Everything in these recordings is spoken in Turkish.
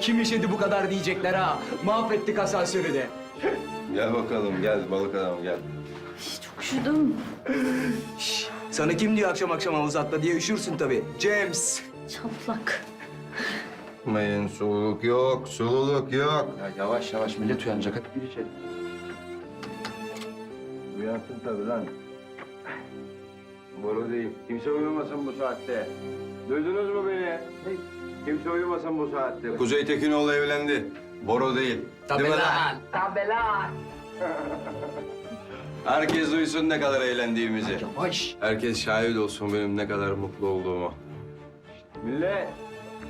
kim işedi bu kadar diyecekler ha. Mahvettik asansörü de. Gel bakalım gel balık adam gel. Çok üşüdüm. Şş, sana kim diyor akşam akşam havuz atla diye üşürsün tabii. James. Çaplak. Mayın sululuk yok, sululuk yok. Ya yavaş yavaş millet uyanacak. Hadi gir içeri. Uyansın tabii lan. Boru değil. Kimse uyumasın bu saatte. Duydunuz mu beni? Kimse uyumasın bu saatte. Kuzey Tekinoğlu evlendi. Boro değil. Tabii Değil lan. Herkes duysun ne kadar eğlendiğimizi. Yavaş. Herkes şahit olsun benim ne kadar mutlu olduğuma. Millet!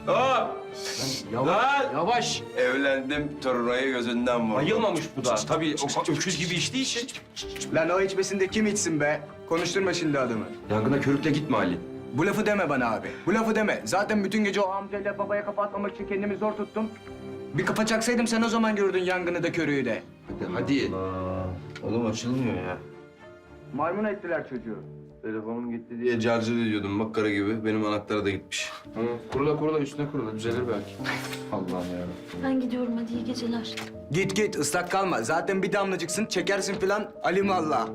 Hop! Yavaş. Lan! Yavaş. Evlendim, turnayı gözünden vurdum. Bayılmamış bu da. Tabii o öküz gibi içtiği için. Lan o içmesinde kim içsin be? Konuşturma şimdi adamı. Yangına körükle gitme Ali. Bu lafı deme bana abi. Bu lafı deme. Zaten bütün gece o amcayla babaya kafa atmamak için kendimi zor tuttum. Bir kafa çaksaydım sen o zaman gördün yangını da körüğü de. Hadi hadi. Aa, oğlum açılmıyor ya. Maymun ettiler çocuğu. Telefonum gitti diye carcı ediyordum makkara gibi. Benim anahtarı da gitmiş. Hı, kurula kurula üstüne kurula düzelir belki. Allah'ım ya. Ben gidiyorum hadi iyi geceler. Git git ıslak kalma. Zaten bir damlacıksın çekersin filan alimallah.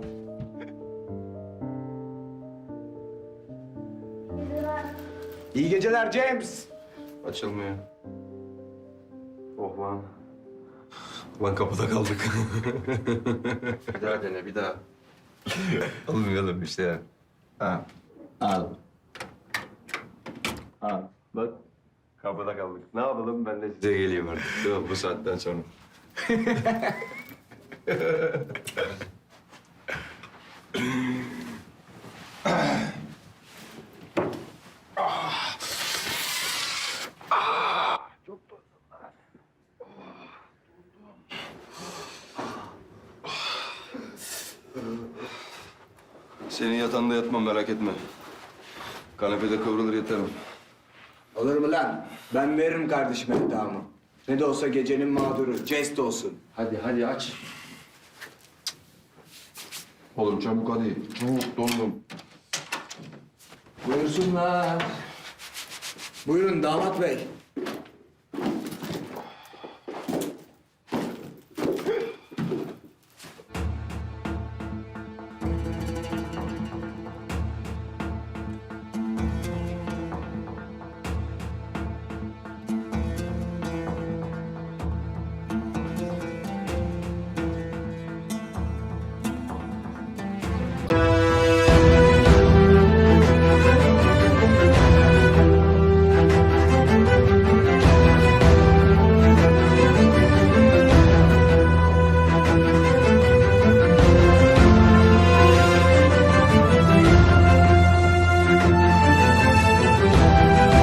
İyi geceler James. Açılmıyor. Oh lan. Lan kapıda kaldık. Bir daha dene bir daha. Olmayalım işte ya. Al. Al. Al. Bak. Kapıda kaldık. Ne yapalım ben de size geleyim artık. Değil mi? Bu saatten sonra. Senin yatağında yatmam merak etme. Kanepede kıvrılır yatarım. Olur mu lan? Ben veririm kardeşime yatağımı. Ne de olsa gecenin mağduru. Jest olsun. Hadi hadi aç. Oğlum çabuk hadi. Çabuk dondum. Buyursunlar. Buyurun damat bey.